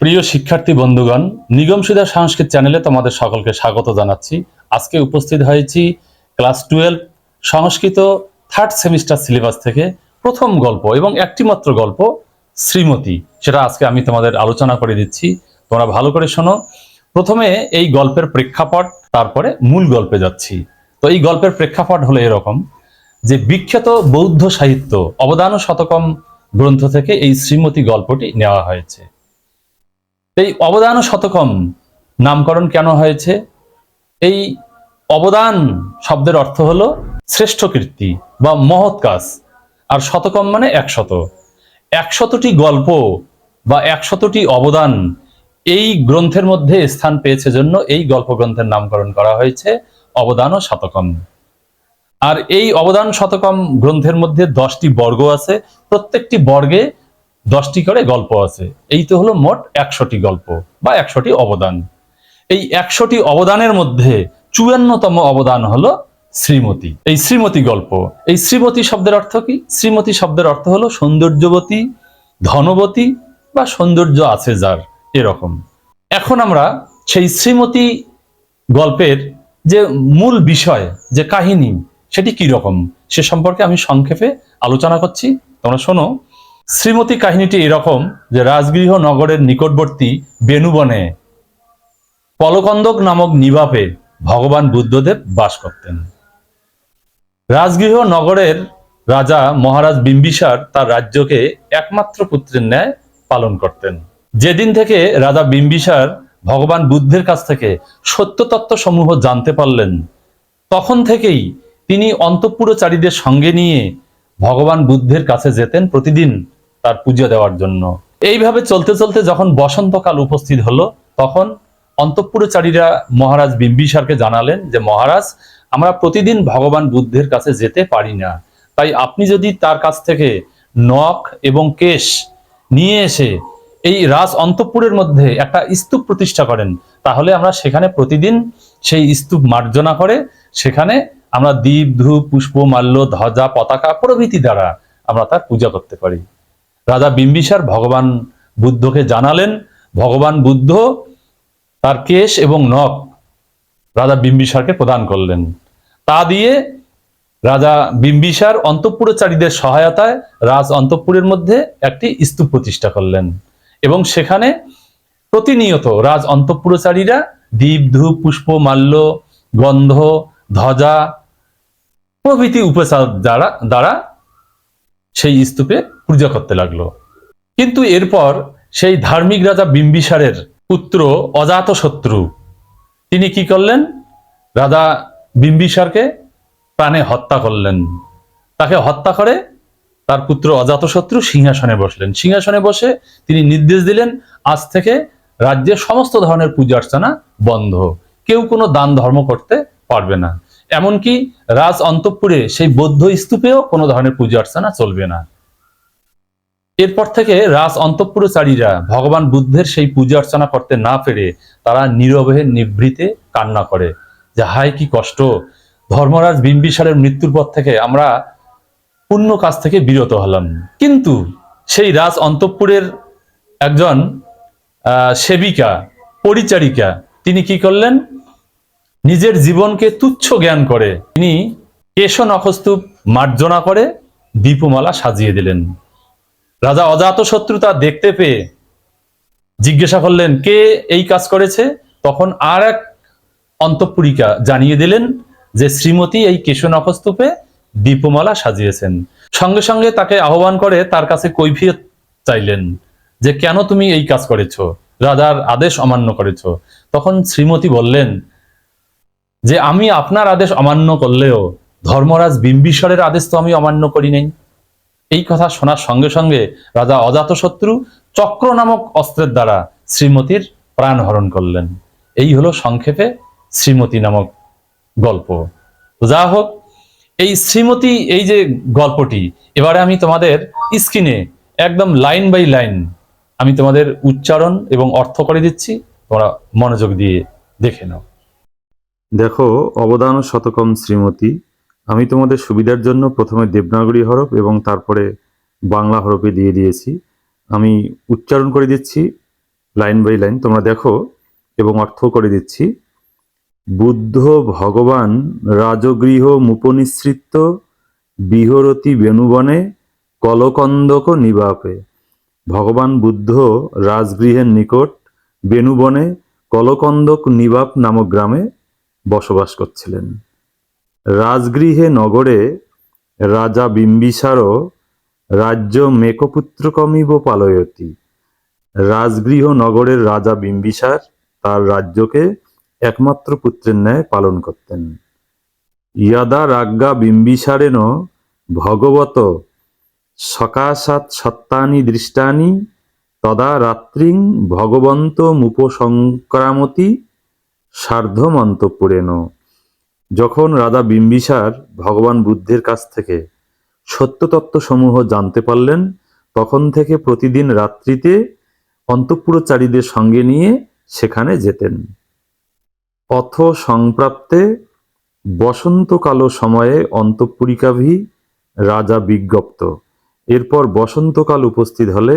প্রিয় শিক্ষার্থী বন্ধুগণ, নিগম সুধা সংস্কৃত চ্যানেলে তোমাদের সকলকে স্বাগত জানাচ্ছি। আজকে উপস্থিত হয়েছি class twelve, Sanskrit third semester syllabus থেকে প্রথম গল্প এবং একটি মাত্র গল্প শ্রীমতী, সেটা আজকে আমি তোমাদের আলোচনা করে দিচ্ছি। তোমরা ভালো করে শোনো। প্রথমে এই গল্পের প্রেক্ষাপট, তারপরে মূল গল্পে যাচ্ছি। তো এই গল্পের প্রেক্ষাপট হলো এরকম যে বিখ্যাত বৌদ্ধ সাহিত্য অবদান শতকম গ্রন্থ থেকে এই শ্রীমতী গল্পটি নেওয়া হয়েছে। এই অবদান শতকম। নামকরণ কেন হয়েছে? এই অবদান শব্দের অর্থ হলো শ্রেষ্ঠ কীর্তি বা মহৎ কাজ। আর শতকম মানে একশত। একশতটি গল্প বা একশতটি অবদান এই গ্রন্থের মধ্যে স্থান পেয়েছে জন্য এই গল্প গ্রন্থের নামকরণ করা হয়েছে অবদান ও শতকম। আর এই অবদান শতকম গ্রন্থের মধ্যে দশটি বর্গ আছে। প্রত্যেকটি বর্গে দশটি করে গল্প আছে। এই তো হলো মোট একশোটি গল্প বা একশোটি অবদান। এই একশোটি অবদানের মধ্যে চুয়ান্নতম অবদান হলো শ্রীমতী। এই শ্রীমতী গল্প। এই শ্রীমতী শব্দের অর্থ কি? শ্রীমতী শব্দের অর্থ হলো সৌন্দর্যবতী, ধনবতী বা সৌন্দর্য আছে যার, এরকম। এখন আমরা সেই শ্রীমতী গল্পের যে মূল বিষয়, যে কাহিনী, সেটি কি রকম? সে সম্পর্কে আমি সংক্ষেপে আলোচনা করছি। তোমরা শোনো শ্রীমতী কাহিনীটি এরকম যে রাজগৃহ নগরের নিকটবর্তী বেনুবনে পলকন্দক নামক নিবাপে ভগবান বুদ্ধদেব বাস করতেন। রাজগৃহ নগরের রাজা মহারাজ বিম্বিসার তার রাজ্যকে একমাত্র পুত্রের ন্যায় পালন করতেন। যেদিন থেকে রাজা বিম্বিসার ভগবান বুদ্ধের কাছ থেকে সত্য তত্ত্ব সমূহ জানতে পারলেন, তখন থেকেই তিনি অন্তঃপুরচারীদের সঙ্গে নিয়ে ভগবান বুদ্ধের কাছে যেতেন প্রতিদিন। তার পুজো দেওয়ার জন্য। এইভাবে চলতে চলতে যখন বসন্তকাল উপস্থিত হলো, তখন অন্তঃপুরচারীরা মহারাজ বিম্বিসারকে জানালেন যে, মহারাজ, আমরা প্রতিদিন ভগবান বুদ্ধের কাছে যেতে পারি না। তাই আপনি যদি তার কাছ থেকে নখ এবং কেশ নিয়ে এসে এই রাজ অন্তঃপুরের মধ্যে একটা স্তূপ প্রতিষ্ঠা করেন, তাহলে আমরা সেখানে প্রতিদিন সেই স্তূপ মার্জনা করে সেখানে আমরা দীপ, ধূপ, পুষ্প, মাল্য, ধ্বজা, পতাকা প্রভৃতি দ্বারা আমরা তার পূজা করতে পারি। রাজা বিম্বিসার ভগবান বুদ্ধকে জানালেন, ভগবান বুদ্ধ তার কেশ এবং নখ রাজা বিম্বিসারকে প্রদান করলেন। তা দিয়ে রাজা বিম্বিসার অন্তঃপুরচারীদের সহায়তায় রাজ অন্তঃপুরের মধ্যে একটি স্তূপ প্রতিষ্ঠা করলেন এবং সেখানে প্রতিনিয়ত রাজ অন্তঃপুরচারীরা দীপ ধূপ, পুষ্প, মাল্য, গন্ধ, ধ্বজা প্রভৃতি উপচার দ্বারা দ্বারা সেই স্তূপে পূজা করতে লাগল। কিন্তু এরপর সেই ধার্মিক রাজা বিম্বিসারের পুত্র অজাত শত্রু, তিনি কি করলেন? রাজা বিম্বিসারকে প্রাণে হত্যা করলেন। তাকে হত্যা করে তার পুত্র অজাতশত্রু সিংহাসনে বসলেন। সিংহাসনে বসে তিনি নির্দেশ দিলেন, আজ থেকে রাজ্যের সমস্ত ধরনের পূজা অর্চনা বন্ধ। কেউ কোনো দান ধর্ম করতে পারবে না। এমনকি রাজ অন্তঃপুরে সেই বৌদ্ধ স্তূপেও কোনো ধরনের পূজা অর্চনা চলবে না। এরপর থেকে রাজ অন্তঃপুরচারীরা ভগবান বুদ্ধের সেই পূজা অর্চনা করতে না পেরে তারা নীরবে নিভৃতে কান্না করে যে, হায় কি কষ্ট! ধর্মরাজ বিম্বিসারের মৃত্যুর পর থেকে আমরা পুণ্য কাজ থেকে বিরত হলাম। কিন্তু সেই রাজ অন্তঃপুরের একজন সেবিকা, পরিচারিকা, তিনি কি করলেন? নিজের জীবনকে তুচ্ছ জ্ঞান করে তিনি কেশ নখস্তূপ মার্জনা করে দীপমালা সাজিয়ে দিলেন। রাজা অজাত শত্রু তা দেখতে পেয়ে জিজ্ঞাসা করলেন, কে এই কাজ করেছে? তখন আর এক অন্তঃপুরিকা জানিয়ে দিলেন যে শ্রীমতী এই কেশ নখস্তূপে দীপমালা সাজিয়েছেন। সঙ্গে সঙ্গে তাকে আহ্বান করে তার কাছে কৈফিয়ত চাইলেন যে, কেন তুমি এই কাজ করেছ? রাজার আদেশ অমান্য করেছ। তখন শ্রীমতী বললেন, যে, আমি আপনার আদেশ অমান্য করলেও ধর্মরাজ বিম্বিসারের আদেশ তো আমি অমান্য করি নাই। এই কথা শোনার সঙ্গে সঙ্গে রাজা অজাতশত্রু চক্র নামক অস্ত্রের দ্বারা শ্রীমতীর প্রাণ হরণ করলেন। এই হলো সংক্ষেপে শ্রীমতী নামক গল্প। যা হোক, এই শ্রীমতী এই যে গল্পটি, এবারে আমি তোমাদের স্ক্রিনে একদম লাইন বাই লাইন আমি তোমাদের উচ্চারণ এবং অর্থ করে দিচ্ছি, তোমরা মনোযোগ দিয়ে দেখে নাও। দেখো, অবদান শতকম শ্রীমতী। আমি তোমাদের সুবিধার জন্য প্রথমে দেবনাগরী হরফ এবং তারপরে বাংলা হরফে দিয়ে দিয়েছি। আমি উচ্চারণ করে দিচ্ছি, লাইন বাই লাইন, তোমরা দেখো, এবং অর্থ করে দিচ্ছি। বুদ্ধ ভগবান রাজগৃহ মুপনিসৃত বিহরতি বেণুবনে, কলকন্দক নিবাপে। ভগবান বুদ্ধ রাজগৃহের নিকট, বেণুবনে কলকন্দক নিবাপ নামক গ্রামে বসবাস করছিলেন। রাজগৃহে নগরে রাজা বিম্বিসারও রাজ্য মেকপুত্রকমিব পালয়তি। রাজগৃহ নগরের রাজা বিম্বিসার তার রাজ্যকে একমাত্র পুত্রের ন্যায় পালন করতেন। ইয়াদা রাজ্ঞা বিম্বিসারেণ ভগবত সকাশাৎ সত্তানি দৃষ্টানি, তদা রাত্রিং ভগবন্ত মুপসংক্রামতি সার্ধমন্তপুরেণ। যখন রাজা বিম্বিসার ভগবান বুদ্ধের কাছ থেকে সত্যতত্ত্বসমূহ জানতে পারলেন, তখন থেকে প্রতিদিন রাত্রিতে অন্তঃপুরচারীদের সঙ্গে নিয়ে সেখানে যেতেন। অথ সংপ্রাপ্তে বসন্তকালো সময়ে অন্তঃপুরিকাভি রাজা বিজ্ঞপ্ত। এরপর বসন্তকাল উপস্থিত হলে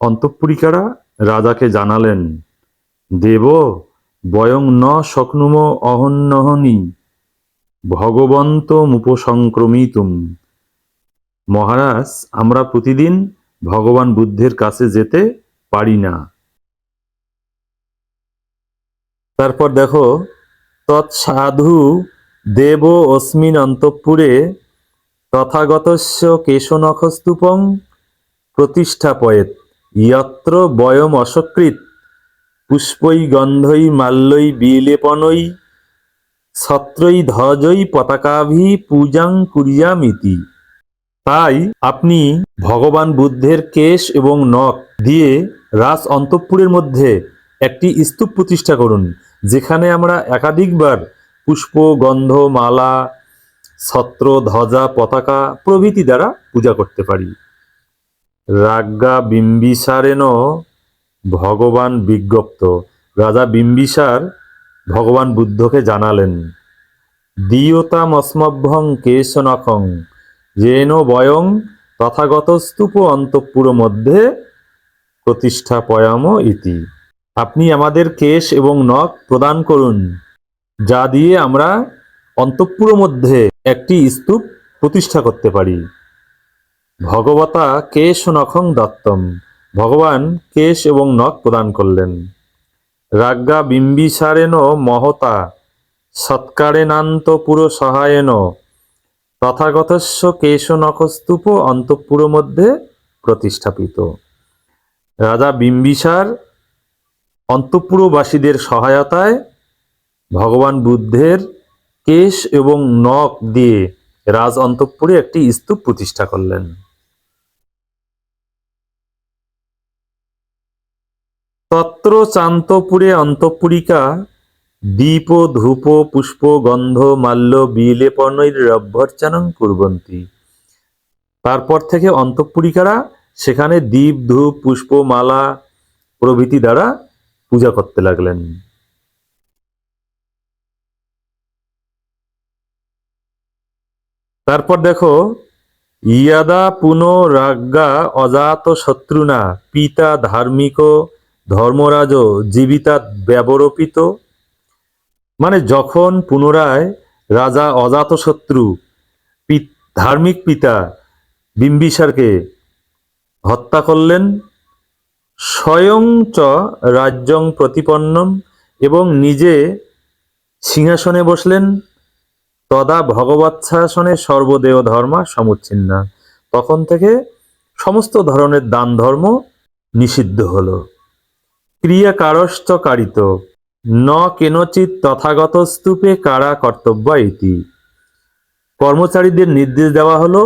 অন্তঃপুরিকারা রাজাকে জানালেন, দেব, বয়ং ন শক্নুম অহন্নহনি। ভগবন্ত মুপসংক্রমিতুম মহারাজ, আমরা প্রতিদিন ভগবান বুদ্ধের কাছে যেতে পারি না। তারপর দেখো তৎসাধু দেব অস্মিন অন্তঃপুরে তথাগতস্য কেশনখস্তূপং প্রতিষ্ঠাপয়েত, ইয়ত্র বয়ম অসকৃত পুষ্পৈ গন্ধই মাল্যই বিলেপনৈ ছত্রৈ ধ্বজৈ পতাকাভি পূজাং কুরিয়ামিতি। তাই আপনি ভগবান বুদ্ধের কেশ এবং নখ দিয়ে রাজ অন্তঃপুরের মধ্যে একটি স্তূপ প্রতিষ্ঠা করুন, যেখানে আমরা একাধিকবার পুষ্প, গন্ধ, মালা, ছত্র, ধ্বজা, পতাকা প্রভৃতি দ্বারা পূজা করতে পারি। রাজ্ঞা বিম্বিসারেন ভগবান বিজ্ঞপ্ত। রাজা বিম্বিসার ভগবান বুদ্ধকে জানালেন দিয়তামস্মভ্যং কেশনখং, যেন বয়ং তথাগত স্তূপ অন্তঃপুর মধ্যে প্রতিষ্ঠা পয়াম ইতি। আপনি আমাদের কেশ এবং নখ প্রদান করুন, যা দিয়ে আমরা অন্তঃপুর মধ্যে একটি স্তূপ প্রতিষ্ঠা করতে পারি। ভগবতা কেশ নখং দত্তম, ভগবান কেশ এবং নখ প্রদান করলেন। রাজ্ঞা বিম্বিসারেণ মহতা সৎকারেনান্তপুর সহায়েন তথাগতস্য কেশ নখস্তূপ অন্তঃপুর মধ্যে প্রতিষ্ঠাপিত। রাজা বিম্বিসার অন্তঃপুরবাসীদের সহায়তায় ভগবান বুদ্ধের কেশ এবং নখ দিয়ে রাজ অন্তঃপুরে একটি স্তূপ প্রতিষ্ঠা করলেন। তত্র চান্তপুরে অন্তঃপুরিকা, দীপ, ধূপ, পুষ্প, গন্ধ, মাল্য বিলেপনৈরভ্যর্চনং কুর্বন্তি। তারপর থেকে অন্তঃপুরিকারা সেখানে দীপ, ধূপ, পুষ্প, মালা প্রভৃতি দ্বারা পূজা করতে লাগলেন। তারপর দেখো, ইয়াদা পুনরাজ্ঞা অজাত শত্রুনা, পিতা ধার্মিক ধর্মরাজ জীবিতা ব্যবরোপিত। মানে যখন পুনরায় রাজা অজাতশত্রু ধার্মিক পিতা বিম্বিসারকে হত্যা করলেন, স্বয়ং চ রাজ্যং প্রতিপন্নম এবং নিজে সিংহাসনে বসলেন, তদা ভগবৎসাসনে সর্বদেহ ধর্মা সমুচ্ছিন্না। তখন থেকে সমস্ত ধরনের দান ধর্ম নিষিদ্ধ হলো। ক্রিয়া কারশ্চ কারিত ন কেনচিত তথাগত স্তূপে কারা কর্তব্য ইতি কর্মচারীদের নির্দেশ দেওয়া হলো,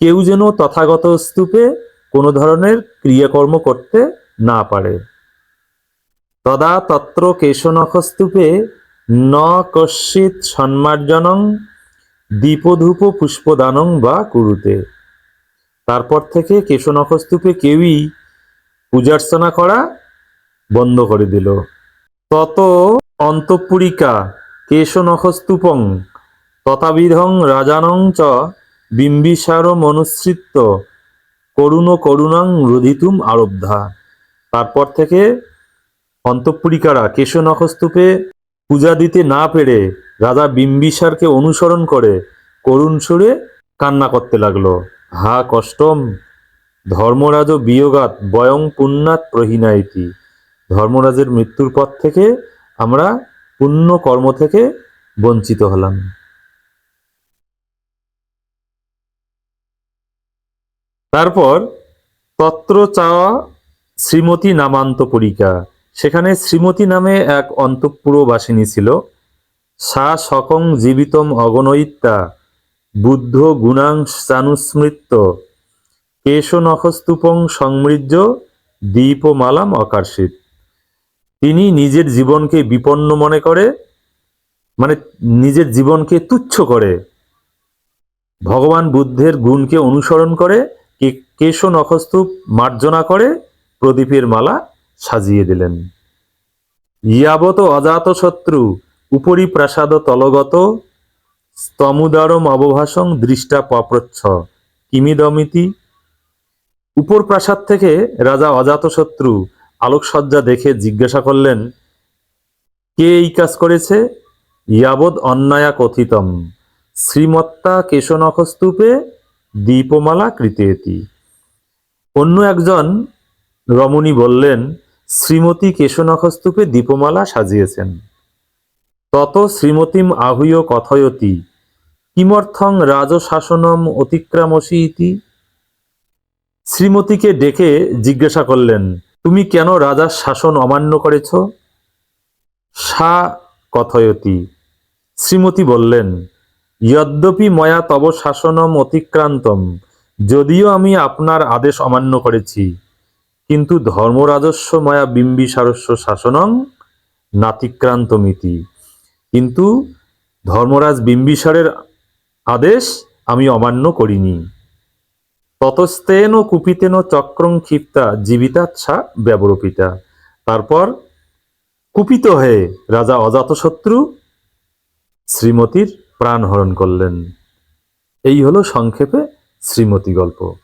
কেউ যেন তথাগত স্তূপে কোনো ধরনের ক্রিয়াকর্ম করতে না পারে। তদা তত্র কেশনখস্তূপে ন কশ্চিৎ সম্মার্জনং দীপধূপ পুষ্পদানং বা কুরুতে। তারপর থেকে কেশনখস্তূপে কেউই পূজার্চনা করা বন্ধ করে দিল। তত অন্তঃপুরিকা কেশনখস্তূপং তথাবিধং রাজানং চ বিম্বিসার মনুসৃত্য করুণ করুণাং রোধিতুম আরব্ধা তারপর থেকে অন্তঃপুরিকারা কেশনখস্তূপে পূজা দিতে না পেরে রাজা বিম্বিসারকে অনুসরণ করে করুণ সুরে কান্না করতে লাগল। হা, কষ্টম! ধর্মরাজ বিয়োগাত, বয়ং পুণ্যাত প্রহীনাইতি ধর্মরাজের মৃত্যুর পর থেকে আমরা পুণ্য কর্ম থেকে বঞ্চিত হলাম। তারপর তত্র চাওয়া শ্রীমতী নামান্তপুরিকা সেখানে শ্রীমতী নামে এক অন্তঃপুরবাসিনী ছিল। সা সকং জীবিতম অগণয়িতা, বুদ্ধ গুণাংশানুস্মৃত্য কেশনখস্তূপং সমৃদ্ধ দীপমালাম অকার্ষিত। তিনি নিজের জীবনকে বিপন্ন মনে করে মানে নিজের জীবনকে তুচ্ছ করে। ভগবান বুদ্ধের গুণকে অনুসরণ করে কেশ নখস্তূপ মার্জনা করে, প্রদীপের মালা সাজিয়ে দিলেন। ইয়াবত অজাত শত্রু উপরি প্রাসাদ তলগত, স্তমুদারম অবভাসং দৃষ্টা পপ্রচ্ছ, কিমিদমিতি। উপর প্রাসাদ থেকে রাজা অজাতশত্রু আলোকসজ্জা দেখে জিজ্ঞাসা করলেন, কে এই কাজ করেছে? ইয়াবৎ অন্যায়া কথিতম। শ্রীমত্তা কেশনখস্তূপে দীপমালা কৃতেতি। অন্য একজন রমণী বললেন, শ্রীমতী কেশনখস্তূপে দীপমালা সাজিয়েছেন। তত শ্রীমতীম আহুয় কথয়তি। কিমর্থং রাজশাসনম অতিক্রামসি ইতি শ্রীমতীকে ডেকে জিজ্ঞাসা করলেন তুমি কেন রাজার শাসন অমান্য করেছ? সা কথয়তি। শ্রীমতী বললেন যদ্যপি ময়া তব শাসনম অতিক্রান্তম। যদিও আমি আপনার আদেশ অমান্য করেছি, কিন্তু ধর্মরাজস্ব ময়া বিম্বিসারস্য শাসনং নাতিক্রান্তমিতি। কিন্তু ধর্মরাজ বিম্বিসারের আদেশ আমি অমান্য করিনি। ততস্তেন কুপিতেন চক্রং ক্ষিপ্তা জীবিতাচ্ছা ব্যবরোপিতা। তারপর, কুপিত হয়ে রাজা অজাতশত্রু শ্রীমতীর প্রাণ হরণ করলেন। এই হলো সংক্ষেপে শ্রীমতী গল্প।